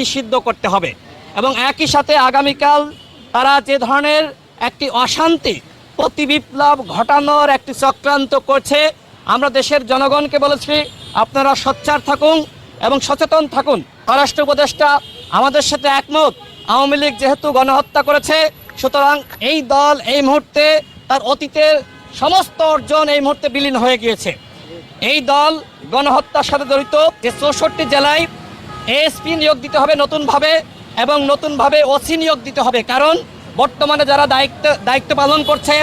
নিষিদ্ধ করতে হবে। এবং একই সাথে আগামীকাল তারা যে ধরনের একটি অশান্তি প্রতি বিপ্লব ঘটানোর একটি চক্রান্ত করছে, আমরা দেশের জনগণকে বলেছি, আপনারা সোচ্চার থাকুন এবং সচেতন থাকুন। স্বরাষ্ট্র উপদেষ্টা আমাদের সাথে একমত, আওয়ামী লীগ যেহেতু গণহত্যা করেছে, সুতরাং এই দল এই মুহূর্তে তার অতীতের সমস্ত অর্জন এই মুহূর্তে বিলীন হয়ে গিয়েছে। এই দল গণহত্যার সাথে জড়িত যে চৌষট্টি জেলায় এএসপি নিয়োগ দিতে হবে নতুনভাবে এবং নতুনভাবে ওসি নিয়োগ দিতে হবে। কারণ বর্তমানে যারা দায়িত্ব দায়িত্ব পালন করছে,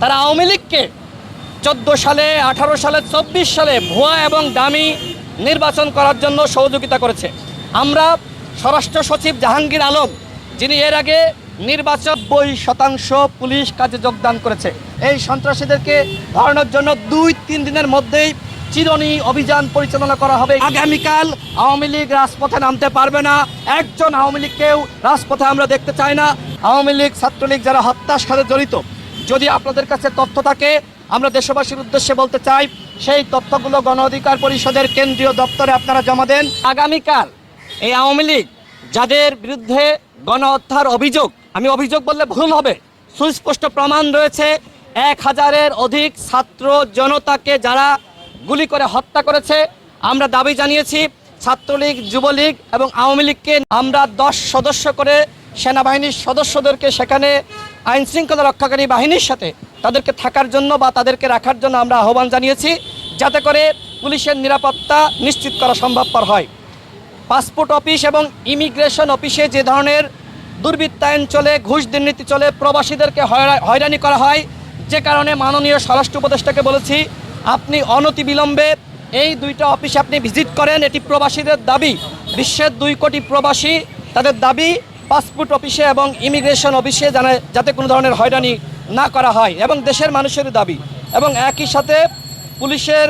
তারা আওয়ামী লীগকে চোদ্দ সালে, আঠারো সালে, চব্বিশ সালে ভুয়া এবং দামি নির্বাচন করার জন্য সহযোগিতা করেছে। আমরা স্বরাষ্ট্র সচিব জাহাঙ্গীর আলম, যিনি এর আগে নির্বাচন বই শতাংশ পুলিশ কাজে যোগদান করেছে। এই সন্ত্রাসীদেরকে ধরানোর জন্য দুই তিন দিনের মধ্যেই চিরনি অভিযান পরিচালনা করা হবে। আগামীকাল আওয়ামী লীগ রাজপথে নামতে পারবে না। একজন আওয়ামী লীগকেও রাজপথে আমরা দেখতে চাই না। আওয়ামী লীগ, ছাত্রলীগ যারা হত্যার সাথে জড়িত, যদি আপনাদের কাছে তথ্য থাকে, আমরা দেশবাসীর উদ্দেশ্যে বলতে চাই, সেই তথ্যগুলো গণ অধিকার পরিষদের কেন্দ্রীয় দপ্তরে আপনারা জমা দেন। আগামীকাল এই আওয়ামী লীগ যাদের বিরুদ্ধে গণ হত্যার অভিযোগ, আমি অভিযোগ বললে ভুল হবে, সুস্পষ্ট প্রমাণ রয়েছে, এক হাজারের অধিক ছাত্র জনতাকে যারা গুলি করে হত্যা করেছে। আমরা দাবি জানিয়েছি ছাত্রলীগ, যুবলীগ এবং আওয়ামী লীগকে আমরা দশ সদস্য করে সেনাবাহিনীর সদস্যদেরকে সেখানে আইন শৃঙ্খলা রক্ষাকারী বাহিনীর সাথে তাদেরকে থাকার জন্য বা তাদেরকে রাখার জন্য আমরা আহ্বান জানিয়েছি, যাতে করে পুলিশের নিরাপত্তা নিশ্চিত করা সম্ভবপর হয়। পাসপোর্ট অফিস এবং ইমিগ্রেশন অফিসে যে ধরনের দুর্বৃত্তায়ন চলে, ঘুষ দুর্নীতি চলে, প্রবাসীদেরকে হয়রা- হয়রানি করা হয়, যে কারণে মাননীয় স্বরাষ্ট্র উপদেষ্টাকে বলেছি আপনি অনতিবিলম্বে এই দুইটা অফিসে আপনি ভিজিট করেন, এটি প্রবাসীদের দাবি। বিশ্বের দুই কোটি প্রবাসী তাদের দাবি, পাসপোর্ট অফিসে এবং ইমিগ্রেশন অফিসে যাতে কোনো ধরনের হয়রানি না করা হয় এবং দেশের মানুষের দাবি। এবং একই সাথে পুলিশের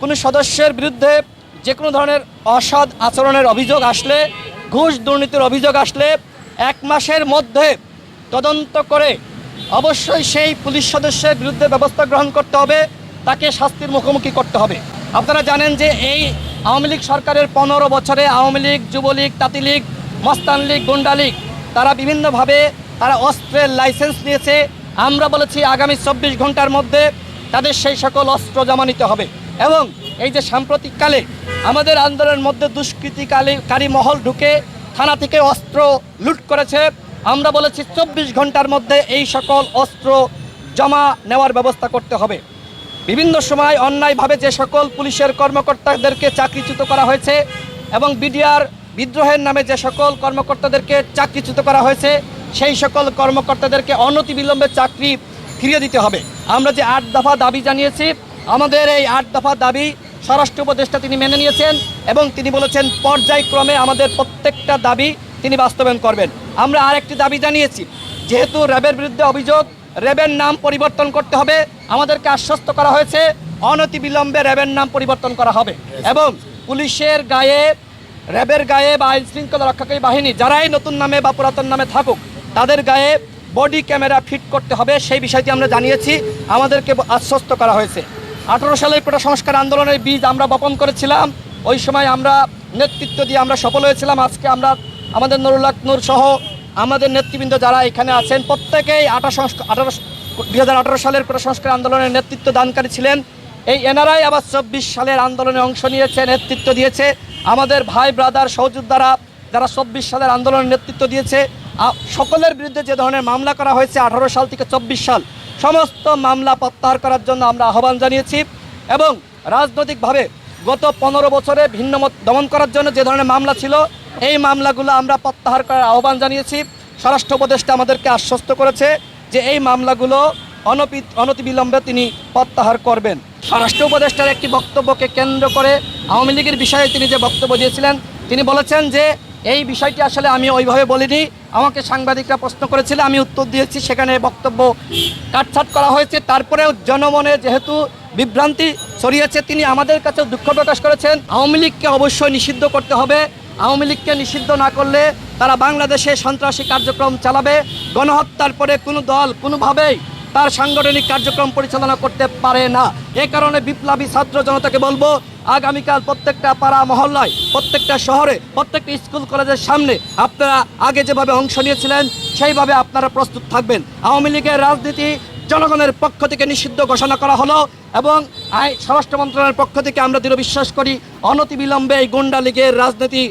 কোনো সদস্যের বিরুদ্ধে যে কোনো ধরনের অসৎ আচরণের অভিযোগ আসলে, ঘুষ দুর্নীতির অভিযোগ আসলে, এক মাসের মধ্যে তদন্ত করে অবশ্যই সেই পুলিশ সদস্যের বিরুদ্ধে ব্যবস্থা গ্রহণ করতে হবে। তাকে শাস্তির মুখোমুখি করতে হবে। আপনারা জানেন যে এই আওয়ামী লীগ সরকারের পনেরো বছরে আওয়ামী লীগ, যুবলীগ তাঁতি লীগ মস্তান লীগ, গুন্ডা লীগ, তারা বিভিন্নভাবে তারা অস্ত্রের লাইসেন্স নিয়েছে। আমরা বলেছি আগামী চব্বিশ ঘণ্টার মধ্যে তাদের সেই সকল অস্ত্র জমা নিতে হবে। এবং এই যে সাম্প্রতিককালে আমাদের আন্দোলনের মধ্যে দুষ্কৃতিকারী মহল ঢুকে থানা থেকে অস্ত্র লুট করেছে, আমরা বলেছি চব্বিশ ঘণ্টার মধ্যে এই সকল অস্ত্র জমা নেওয়ার ব্যবস্থা করতে হবে। বিভিন্ন সময় অন্যায়ভাবে যে সকল পুলিশের কর্মকর্তাদেরকে চাকরিচ্যুত করা হয়েছে এবং বিডিআর বিদ্রোহের নামে যে সকল কর্মকর্তাদেরকে চাকরিচ্যুত করা হয়েছে, সেই সকল কর্মকর্তাদেরকে অনতিবিলম্বে চাকরি ফিরিয়ে দিতে হবে। আমরা যে আট দফা দাবি জানিয়েছি, আমাদের এই আট দফা দাবি স্বরাষ্ট্র উপদেষ্টা তিনি মেনে নিয়েছেন এবং তিনি বলেছেন, পর্যায়ক্রমে আমাদের প্রত্যেকটা দাবি তিনি বাস্তবায়ন করবেন। আমরা আরেকটি দাবি জানিয়েছি, যেহেতু র্যাবের বিরুদ্ধে অভিযোগ র্যাবের নাম পরিবর্তন করতে হবে। আমাদেরকে আশ্বস্ত করা হয়েছে, অনতিবিলম্বে র্যাবের নাম পরিবর্তন করা হবে। এবং পুলিশের গায়ে, র্যাবের গায়ে বা আইন শৃঙ্খলা রক্ষাকারী বাহিনী, যারাই নতুন নামে বা পুরাতন নামে থাকুক, তাদের গায়ে বডি ক্যামেরা ফিট করতে হবে, সেই বিষয়টি আমরা জানিয়েছি। আমাদেরকে আশ্বস্ত করা হয়েছে। আঠারো সালের কোটা সংস্কার আন্দোলনের বীজ আমরা বপন করেছিলাম। ওই সময় আমরা নেতৃত্ব দিয়ে আমরা সফল হয়েছিলাম। আজকে আমরা আমাদের নুরুল্লাহ নূর সহ আমাদের নেতৃবৃন্দ যারা এখানে আছেন, প্রত্যেকেই আটা সংস্কার আঠারো দুই আঠারো সালের সংস্কার আন্দোলনের নেতৃত্ব দানকারী ছিলেন। এই এনআরআই আবার চব্বিশ সালের আন্দোলনে অংশ নিয়েছে, নেতৃত্ব দিয়েছে। আমাদের ভাই ব্রাদার সহযোদ্ধারা যারা চব্বিশ সালের আন্দোলনের নেতৃত্ব দিয়েছে সকলের বিরুদ্ধে যে ধরনের মামলা করা হয়েছে আঠারো সাল থেকে চব্বিশ সাল, সমস্ত মামলা প্রত্যাহার করার জন্য আমরা আহ্বান জানিয়েছি এবং রাজনৈতিকভাবে গত পনেরো বছরে ভিন্ন মত দমন করার জন্য যে ধরনের মামলা ছিল এই মামলাগুলো আমরা প্রত্যাহার করার আহ্বান জানিয়েছি। স্বরাষ্ট্র উপদেষ্টা আমাদেরকে আশ্বস্ত করেছে যে এই মামলাগুলো অনতিবিলম্বে তিনি প্রত্যাহার করবেন। স্বরাষ্ট্র উপদেষ্টার একটি বক্তব্যকে কেন্দ্র করে আওয়ামী লীগের বিষয়ে তিনি যে বক্তব্য দিয়েছিলেন, তিনি বলেছেন যে এই বিষয়টি আসলে আমি ওইভাবে বলিনি। আমাকে সাংবাদিকরা প্রশ্ন করেছিল, আমি উত্তর দিয়েছি, সেখানে বক্তব্য কাটছাট করা হয়েছে। তারপরেও জনমনে যেহেতু বিভ্রান্তি ছড়িয়েছে, তিনি আমাদের কাছে দুঃখ প্রকাশ করেছেন। আওয়ামী লীগকে অবশ্যই নিষিদ্ধ করতে হবে। আওয়ামী লীগকে নিষিদ্ধ না করলে তারা বাংলাদেশে সন্ত্রাসী কার্যক্রম চালাবে, গণহত্যার পরে কোনো দল কোনোভাবেই তার সাংগঠনিক কার্যক্রম পরিচালনা করতে পারে না। এ কারণে বিপ্লবী ছাত্র জনতাকে বলব, আগামীকাল প্রত্যেকটা পাড়া, মহল্লায়, প্রত্যেকটা শহরে, প্রত্যেকটা স্কুল, কলেজের সামনে আপনারা আগে যেভাবে অংশ নিয়েছিলেন, সেইভাবে আপনারা প্রস্তুত থাকবেন। আওয়ামী লীগের রাজনীতি জনগণের পক্ষ থেকে নিষিদ্ধ ঘোষণা করা হলো এবং আই স্বরাষ্ট্র মন্ত্রণালয়ের পক্ষ থেকে আমরা দৃঢ় বিশ্বাস করি অনতিবিলম্বে এই গুন্ডা লীগের রাজনীতি